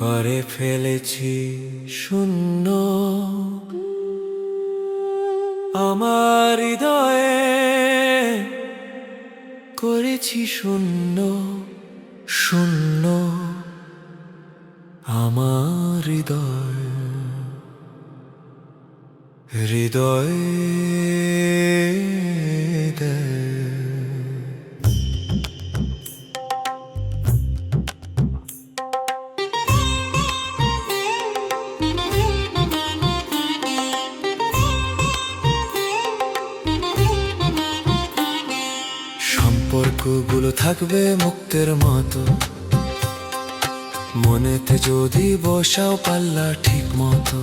করে ফেলেছি শূন্য। আমার হৃদয়ে করেছি শূন্য শূন্য। আমার হৃদয় হৃদয় সম্পর্কগুলো থাকবে মুক্তের মতো। মনেতে যদি বসাও পাল্লা ঠিক মতো।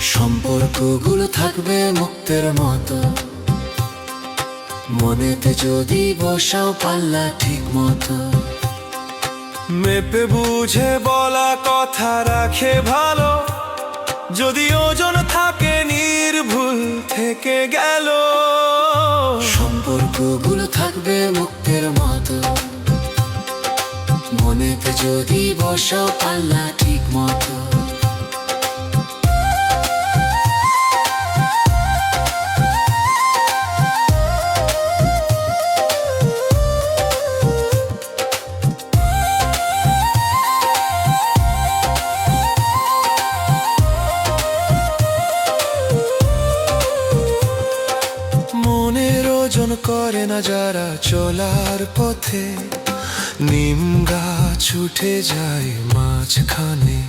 সম্পর্কগুলো থাকবে মুক্তের মতো। মনেতে যদি বসাও পাল্লা ঠিক মতো। মেপে বুঝে বলা কথা রাখে ভালো। যদি ওজন থাকে নির্ভুল থেকে গেল। সম্পর্কগুলো থাকবে মুক্তের মতো। মনেতে যদি বসো পাল্লা ঠিক মতো। করে না যারা চলার পথে, নিম গাছ উঠে যায় মাঝখানে।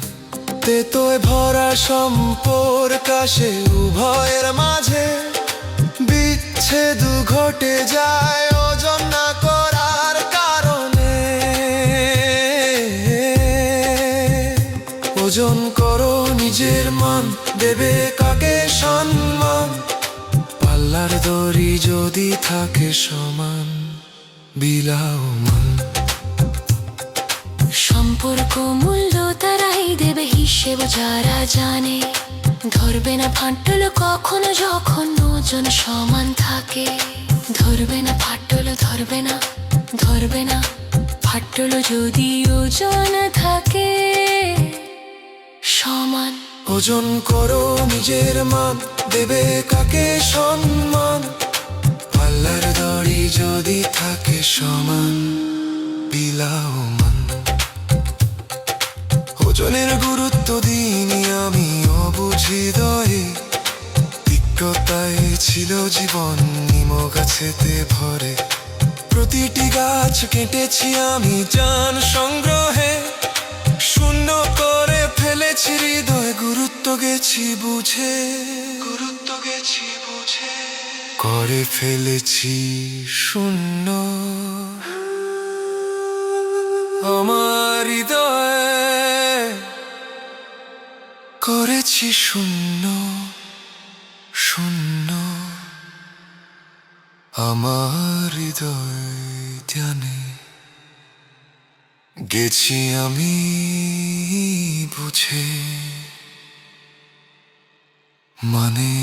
তেতোয় ভরা সম্পর্ক আসে উভয়ের মাঝে। বিচ্ছেদ ঘটে যায় ওজন না করার কারণে। ওজন করো নিজের মন, দেবে কাকে সম্মান? পাল্লার দড়ি যদি থাকে সমান বিলাও মন সম্পর্ক মূল্য তারাই দেবে হিসেব যারা জানে। ধরবে না ফাটল কখনো যখন ওজন সমান থাকে। ধরবে না ফাটল, ধরবে না ধরবে না ফাটল যদি ওজন থাকে সমান। ওজন করো নিজের মান, দেবে কাকে সম্মান? পাল্লার দড়ি যদি থাকে সমান, বিলাও মন। ওজনের গুরুত্ব দিইনি আমি, অবুঝি দয়ে। তিক্ততায় ছিল জীবন, নিম গাছেতে ভরে। প্রতিটি গাছ কেটেছি আমি জান সংগ্রহে। শূন্য গেছি বুঝে গুরুত্ব গেছি বুঝে। করে ফেলেছি শূন্য। আমার হৃদয় করেছি শূন্য শূন্য। আমার হৃদয় ধ্যানে গেছি আমি বুঝে। মানে